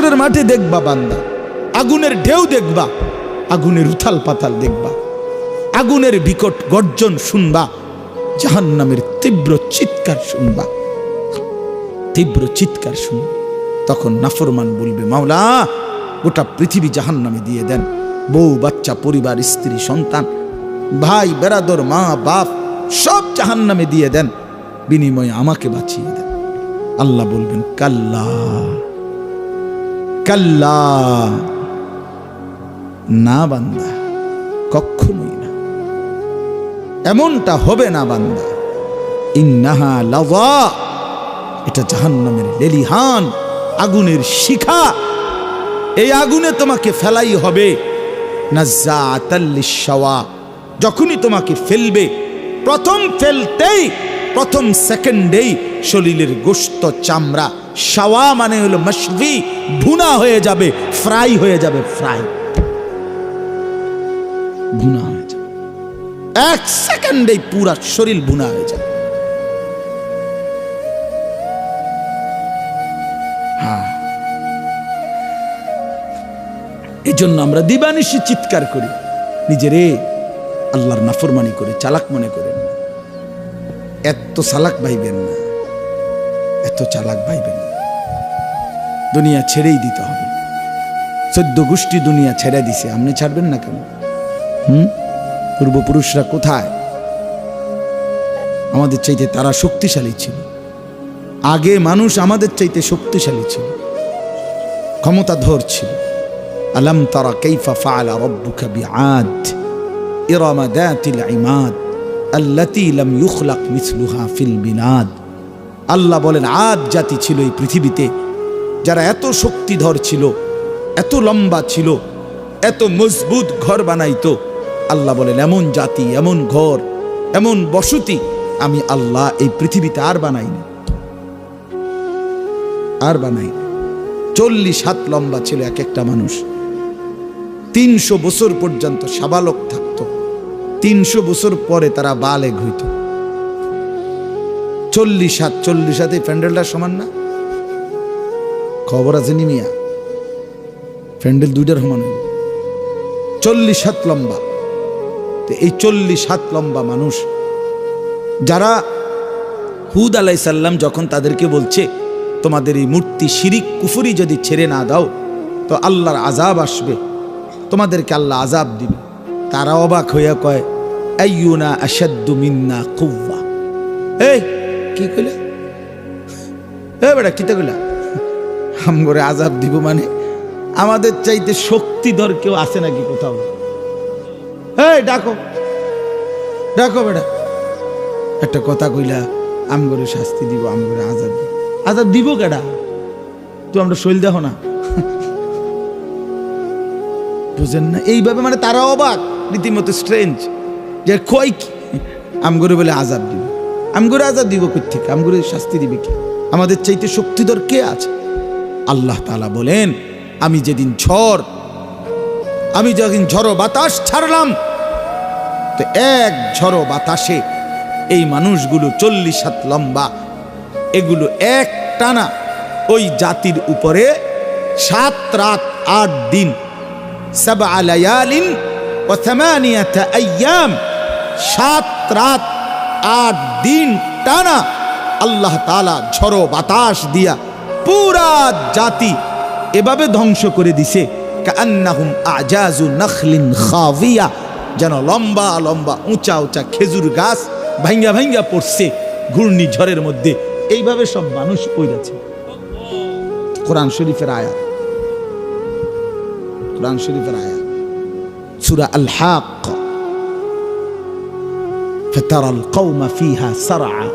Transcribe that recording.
হাসরের মাঠে দেখবা বান্দা। আগুনের ঢেউ দেখবা, আগুনের উথাল পাতাল দেখবা। আগুনের বিকট গর্জন শুনবা, জাহান্নামের তীব্র চিৎকার শুনবা। তীব্র চিৎকার শুনবা। তখন নাফরমান বলবে, মাওলা, গোটা পৃথিবী জাহান্নামে দিয়ে দেন। বউ, বাচ্চা, পরিবার, স্ত্রী, সন্তান, ভাই, বেড়াদর, মা, বাপ, সব জাহান্নামে দিয়ে দেন। বিনিময়ে আমাকে বাঁচিয়ে দেন। আল্লাহ বলবেন, কাল্লা। কাল্লা না বান্দা কখনোই না এমনটা হবে না বান্দা ইন্নাহা লাযা এটা জাহান্নামের লেলিহান আগুনের শিখা এই আগুনে তোমাকে ফেলাই হবে নাজ্জাআতাল লিশ-শাওয়া যখনই তোমাকে ফেলবে প্রথম ফেলতেই প্রথম সেকেন্ডেই শরীরের গোস্ত চামড়া। শাওয়া মানে হলো মশভি ভুনা হয়ে যাবে, ফ্রাই হয়ে যাবে, ফ্রাই। ভুনা হয়ে যাবে। এক সেকেন্ডেই পুরা শরীর ভুনা হয়ে যাবে। হ্যাঁ। এই জন্য আমরা দিবানিশি চিৎকার করি। নিজেরে আল্লাহর নাফরমানি করে, চালাক মনে করেন এত চালাক ভাইবেন না। এত চালাক ভাইবেন না। দুনিয়া ছেড়েই দিতে হবে। চোদ্দ গোষ্ঠী দুনিয়া ছেড়ে দিছে, আপনি ছাড়বেন না কেন? হুম? পূর্বপুরুষরা কোথায়? আমাদের চাইতে তারা শক্তিশালী ছিল। আগে মানুষ আমাদের চাইতে শক্তিশালী ছিল। ক্ষমতাধর ছিল। আলম তারা কাইফা ফাআলা রাব্বুকা বিআদ। ইরাম দাতিল ইমাদ। আল্লাহ বলেন আদ জাতি ছিল এই পৃথিবীতে যারা এত শক্তিধর ছিল, এত লম্বা ছিল, এত মজবুত ঘর বানাইতো। আল্লাহ বলেন, এমন জাতি, এমন ঘর, এমন বসতি আমি আল্লাহ এই পৃথিবীতে আর বানাইনি। আর বানাই চল্লিশ হাত লম্বা ছিল এক একটা মানুষ। তিনশো বছর পর্যন্ত সাবালক থাকতো তিনশো বছর পরে তারা বালেগ হইত চল্লিশ হাত, চল্লিশ হাতে প্যান্ডেলটা সমান না? খবর আছে নিমিয়া প্যান্ডেল দুইটার সমান হইল। চল্লিশ হাত লম্বা। তো এই চল্লিশ হাত লম্বা মানুষ, যারা হুদ আলাইসাল্লাম যখন তাদেরকে বলছে, তোমাদের এই মূর্তি শিরিক, কুফুরি যদি ছেড়ে না দাও, তো আল্লাহর আজাব আসবে। তোমাদেরকে আল্লাহ আজাব দিবে। তারা অবাক হইয়া কয় আইয়ুনা আসাদ্দু মিন্না কুవ్వা এই, কি কইলে? এ বেটা কিতা কইলা? আমগরে আজাব দিব মানে আমাদের চাইতে শক্তিধর কেউ আছে নাকি কোথাও? এই, ডাকো ডাকো বেটা। একটা কথা কইলা, আমগরে শাস্তি দিব, আমগরে আজাব দিব। আজাদ দিব কেডা? তো আমরা শৈল দেখো না। বুঝেন না, এইভাবে মানে তারা অবাক, রীতিমতো স্ট্রেঞ্জ। যে কই কি? আমগরে বলে আজাব দিব। আমগরে আজাব দিব কোথেকে আমগরে শাস্তি দিবে কি? আমাদের চাইতে শক্তিধর কে আছে? আল্লাহ তালা বলেন, আমি যেদিন ঝড়, আমি যেদিন ঝড়ো বাতাস ছাড়লাম, তো এক ঝড়ো বাতাসে এই মানুষগুলো চল্লিশ হাত লম্বা, এগুলো এক টানা ওই জাতির উপরে সাত রাত আট দিন সাবা আলায়ালিন ও থামানিয়াতা আইয়াম সাত রাত, আট দিন টানা আল্লাহ তালা ঝড়ো বাতাস দিয়া পুরা জাতি এভাবে ধ্বংস করে দিছে। কান্নাহুম আজাজু নখলিন খাবিয়া যেন লম্বা লম্বা উঁচা উঁচা খেজুর গাছ ভাঙ্গা ভাঙ্গা পড়ছে ঘূর্ণি ঝড়ের মধ্যে। এইভাবে সব মানুষ পড়েছে। কোরআন শরীফের আয়াত। কোরআন শরীফের আয়াত। সুরা আল হাক্ক فترى القوم فيها سرعى